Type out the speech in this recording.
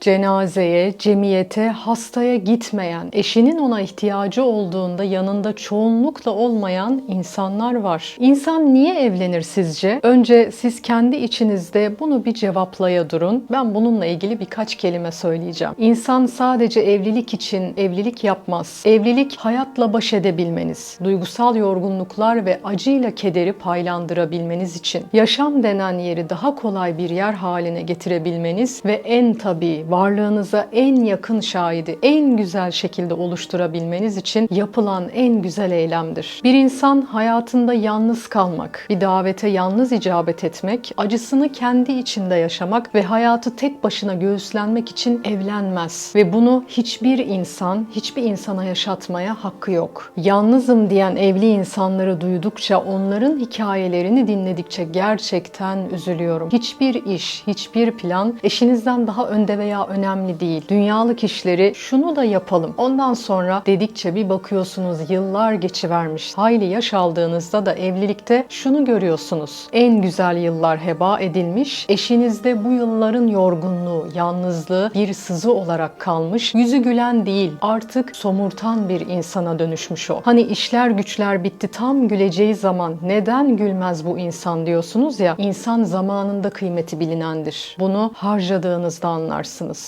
Cenazeye, cemiyete, hastaya gitmeyen, eşinin ona ihtiyacı olduğunda yanında çoğunlukla olmayan insanlar var. İnsan niye evlenir sizce? Önce siz kendi içinizde bunu bir cevaplaya durun. Ben bununla ilgili birkaç kelime söyleyeceğim. İnsan sadece evlilik için evlilik yapmaz. Evlilik hayatla baş edebilmeniz, duygusal yorgunluklar ve acıyla kederi paylandırabilmeniz için, yaşam denen yeri daha kolay bir yer haline getirebilmeniz ve en tabii varlığınıza en yakın şahidi en güzel şekilde oluşturabilmeniz için yapılan en güzel eylemdir. Bir insan hayatında yalnız kalmak, bir davete yalnız icabet etmek, acısını kendi içinde yaşamak ve hayatı tek başına göğüslenmek için evlenmez. Ve bunu hiçbir insan, hiçbir insana yaşatmaya hakkı yok. Yalnızım diyen evli insanları duydukça, onların hikayelerini dinledikçe gerçekten üzülüyorum. Hiçbir iş, hiçbir plan eşinizden daha önde veya önemli değil. Dünyalık işleri şunu da yapalım. Ondan sonra dedikçe bir bakıyorsunuz yıllar geçivermiş. Hayli yaş aldığınızda da evlilikte şunu görüyorsunuz. En güzel yıllar heba edilmiş. Eşinizde bu yılların yorgunluğu, yalnızlığı bir sızı olarak kalmış. Yüzü gülen değil, artık somurtan bir insana dönüşmüş o. Hani işler güçler bitti tam güleceği zaman neden gülmez bu insan diyorsunuz ya. İnsan zamanında kıymeti bilinendir. Bunu harcadığınızda anlarsınız. anos.